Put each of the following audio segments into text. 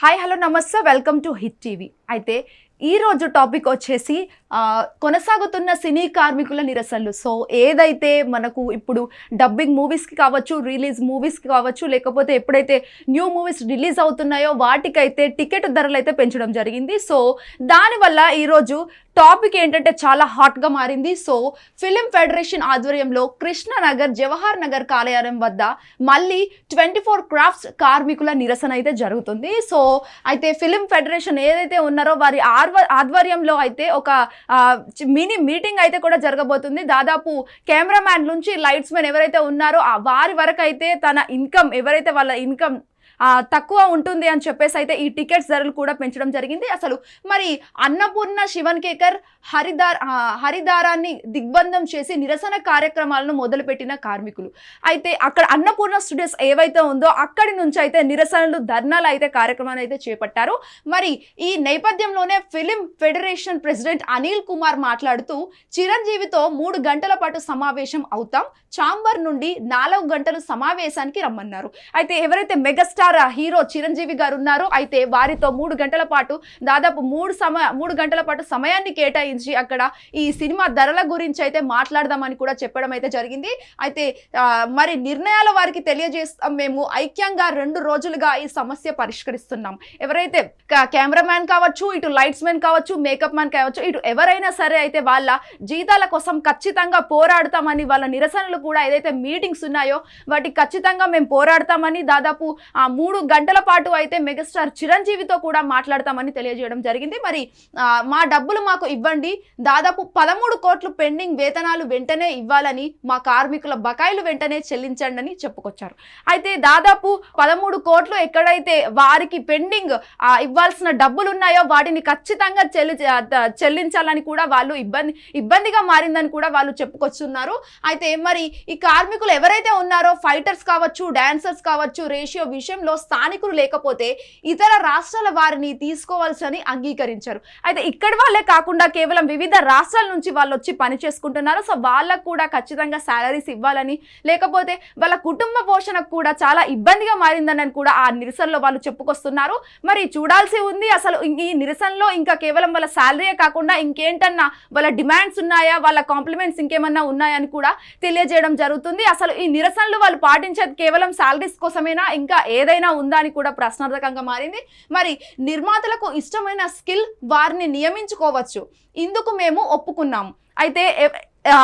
Hi hello నమస్తే. Welcome to hit TV అయితే ఈరోజు టాపిక్ వచ్చేసి కొనసాగుతున్న సినీ కార్మికుల నిరసనలు. సో ఏదైతే మనకు ఇప్పుడు డబ్బింగ్ మూవీస్కి కావచ్చు రిలీజ్ మూవీస్కి కావచ్చు లేకపోతే ఎప్పుడైతే న్యూ మూవీస్ రిలీజ్ అవుతున్నాయో వాటికైతే టికెట్ ధరలు అయితే పెంచడం జరిగింది. సో దానివల్ల ఈరోజు టాపిక్ ఏంటంటే చాలా హాట్గా మారింది. సో ఫిలిం ఫెడరేషన్ ఆధ్వర్యంలో కృష్ణనగర్ జవహర్ నగర్ కార్యాలయం వద్ద మళ్ళీ ట్వంటీ ఫోర్ క్రాఫ్ట్స్ కార్మికుల నిరసన అయితే జరుగుతుంది. సో అయితే ఫిలిం ఫెడరేషన్ ఏదైతే ఉన్నారో వారి ఆర్వ ఆధ్వర్యంలో అయితే ఒక మినీ మీటింగ్ అయితే కూడా జరగబోతుంది. దాదాపు కెమెరామ్యాన్ నుంచి లైట్స్ మెన్ ఎవరైతే ఉన్నారో ఆ వారి వరకు అయితే తన ఇన్కమ్ ఎవరైతే వాళ్ళ ఇన్కమ్ తక్కువ ఉంటుంది అని చెప్పేసి అయితే ఈ టికెట్స్ ధరలు కూడా పెంచడం జరిగింది. అసలు మరి అన్నపూర్ణ శివన్ కేకర్ హరిదార్ హరిదారాన్ని దిగ్బంధం చేసి నిరసన కార్యక్రమాలను మొదలుపెట్టిన కార్మికులు. అయితే అక్కడ అన్నపూర్ణ స్టూడియోస్ ఏవైతే ఉందో అక్కడి నుంచి అయితే నిరసనలు ధర్నాలు అయితే కార్యక్రమాన్ని అయితే చేపట్టారు. మరి ఈ నేపథ్యంలోనే film federation president Anil Kumar మాట్లాడుతూ చిరంజీవితో మూడు గంటల పాటు సమావేశం అవుతాం. చాంబర్ నుండి నాలుగు గంటలు సమావేశానికి రమ్మన్నారు. అయితే ఎవరైతే మెగాస్టార్ హీరో చిరంజీవి గారు ఉన్నారు. అయితే వారితో మూడు గంటల పాటు దాదాపు మూడు సమ మూడు గంటల పాటు సమయాన్ని కేటాయించి అక్కడ ఈ సినిమా ధరల గురించి అయితే మాట్లాడదామని కూడా చెప్పడం అయితే జరిగింది. అయితే మరి నిర్ణయాలు వారికి తెలియజేస్తాం మేము. ఐక్యంగా రెండు రోజులుగా ఈ సమస్య పరిష్కరిస్తున్నాం. ఎవరైతే కెమెరామ్యాన్ కావచ్చు ఇటు లైట్స్ మ్యాన్ కావచ్చు మేకప్ మ్యాన్ కావచ్చు ఇటు ఎవరైనా సరే అయితే వాళ్ళ జీతాల కోసం ఖచ్చితంగా పోరాడతామని వాళ్ళ నిరసనలు కూడా ఏదైతే మీటింగ్స్ ఉన్నాయో వాటికి ఖచ్చితంగా మేము పోరాడతామని దాదాపు ఆ మూడు గంటల పాటు అయితే మెగాస్టార్ చిరంజీవితో కూడా మాట్లాడతామని తెలియజేయడం జరిగింది. మరి మా డబ్బులు మాకు ఇవ్వండి. దాదాపు పదమూడు కోట్లు పెండింగ్ వేతనాలు వెంటనే ఇవ్వాలని మా కార్మికుల బకాయిలు వెంటనే చెల్లించండి అని చెప్పుకొచ్చారు. అయితే దాదాపు పదమూడు కోట్లు ఎక్కడైతే వారికి పెండింగ్ ఇవ్వాల్సిన డబ్బులు ఉన్నాయో వాటిని ఖచ్చితంగా చెల్లి చెల్లించాలని కూడా వాళ్ళు ఇబ్బంది ఇబ్బందిగా మారిందని కూడా వాళ్ళు చెప్పుకొస్తున్నారు అయితే మరి ఈ కార్మికులు ఎవరైతే ఉన్నారో ఫైటర్స్ కావచ్చు డాన్సర్స్ కావచ్చు రేషియో విషయంలో స్థానికులు లేకపోతే ఇతర రాష్ట్రాల వారిని తీసుకోవాల్సని అంగీకరించారు. అయితే ఇక్కడ వాళ్ళే కాకుండా కేవలం వివిధ రాష్ట్రాల నుంచి వాళ్ళు వచ్చి పని చేసుకుంటున్నారు. సో వాళ్ళకు కూడా ఖచ్చితంగా శాలరీస్ ఇవ్వాలని లేకపోతే వాళ్ళ కుటుంబ పోషణకు కూడా చాలా ఇబ్బందిగా మారిందని కూడా ఆ నిరసనలో వాళ్ళు చెప్పుకొస్తున్నారు. మరి చూడాల్సి ఉంది. అసలు ఈ నిరసనలో ఇంకా కేవలం వాళ్ళ శాలరీయే కాకుండా ఇంకేంటన్నా వాళ్ళ డిమాండ్స్ ఉన్నాయా? వాళ్ళ కాంప్లిమెంట్స్ ఇంకేమన్నా ఉన్నాయా అని కూడా తెలియజేయడం జరుగుతుంది. అసలు ఈ నిరసనలు వాళ్ళు పాటించేది కేవలం శాలరీస్ కోసమేనా? ఇంకా ఏదైనా ఉందా అని కూడా ప్రశ్నార్థకంగా మారింది. మరి నిర్మాతలకు ఇష్టమైన స్కిల్ వారిని నియమించుకోవచ్చు. ఇందుకు మేము ఒప్పుకున్నాము అయితే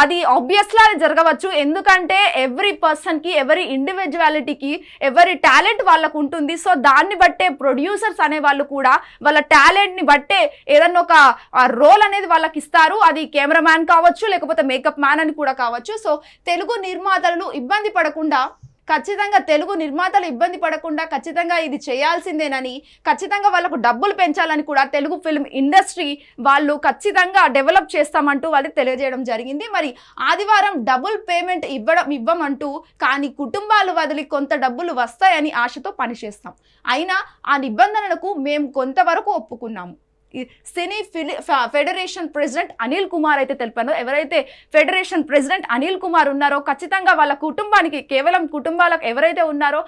అది ఆబ్వియస్లీ అది జరగవచ్చు. ఎందుకంటే ఎవ్రీ పర్సన్కి ఎవరి ఇండివిజువాలిటీకి ఎవరి టాలెంట్ వాళ్ళకు ఉంటుంది. సో దాన్ని బట్టే ప్రొడ్యూసర్స్ అనే వాళ్ళు కూడా వాళ్ళ టాలెంట్ని బట్టే ఏదన్నా ఒక రోల్ అనేది వాళ్ళకి ఇస్తారు. అది కెమెరామ్యాన్ కావచ్చు లేకపోతే మేకప్ మ్యాన్ అని కూడా కావచ్చు. సో తెలుగు నిర్మాతలు ఇబ్బంది పడకుండా ఖచ్చితంగా తెలుగు నిర్మాతలు ఇబ్బంది పడకుండా ఖచ్చితంగా ఇది చేయాల్సిందేనని ఖచ్చితంగా వాళ్ళకు డబ్బులు పెంచాలని కూడా తెలుగు ఫిల్మ్ ఇండస్ట్రీ వాళ్ళు ఖచ్చితంగా డెవలప్ చేస్తామంటూ వాళ్ళు తెలియజేయడం జరిగింది. మరి ఆదివారం డబుల్ పేమెంట్ ఇవ్వడం ఇవ్వమంటూ కానీ కుటుంబాలు వదిలి కొంత డబ్బులు వస్తాయని ఆశతో పనిచేస్తాం. అయినా ఆ నిబంధనలకు మేము కొంతవరకు ఒప్పుకున్నాము. సినీ ఫిలి ఫ- ఫెడరేషన్ ప్రెసిడెంట్ అనిల్ కుమార్ అయితే తెలిపారు. ఎవరైతే ఫెడరేషన్ ప్రెసిడెంట్ అనిల్ కుమార్ ఉన్నారో ఖచ్చితంగా వాళ్ళ కుటుంబానికి కేవలం కుటుంబాలకు ఎవరైతే ఉన్నారో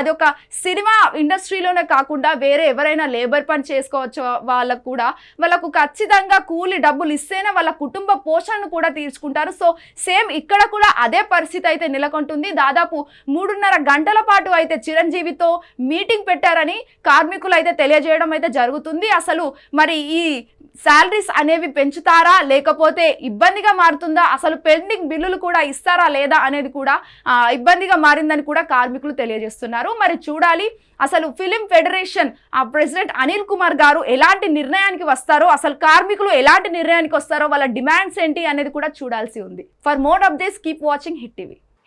అదొక సినిమా ఇండస్ట్రీలోనే కాకుండా వేరే ఎవరైనా లేబర్ పని చేసుకోవచ్చు వాళ్ళకు కూడా. వాళ్ళకు ఖచ్చితంగా కూలి డబ్బులు ఇస్తేనే వాళ్ళ కుటుంబ పోషణను కూడా తీర్చుకుంటారు సో సేమ్ ఇక్కడ కూడా అదే పరిస్థితి అయితే నెలకొంటుంది. దాదాపు మూడున్నర గంటల పాటు అయితే చిరంజీవితో మీటింగ్ పెట్టారని కార్మికులు అయితే తెలియజేయడం అయితే జరుగుతుంది. అసలు మరి ఈ శాలరీస్ అనేవి పెంచుతారా? లేకపోతే ఇబ్బందిగా మారుతుందా? అసలు పెండింగ్ బిల్లులు కూడా ఇస్తారా లేదా అనేది కూడా ఇబ్బందిగా మారిందని కూడా కార్మికులు తెలియజేస్తున్నారు. మరి చూడాలి అసలు ఫిలిం ఫెడరేషన్ ఆ ప్రెసిడెంట్ అనిల్ కుమార్ గారు ఎలాంటి నిర్ణయానికి వస్తారో అసలు కార్మికులు ఎలాంటి నిర్ణయానికి వస్తారో వాళ్ళ డిమాండ్స్ ఏంటి అనేది కూడా చూడాల్సి ఉంది. For more updates keep watching Hit TV.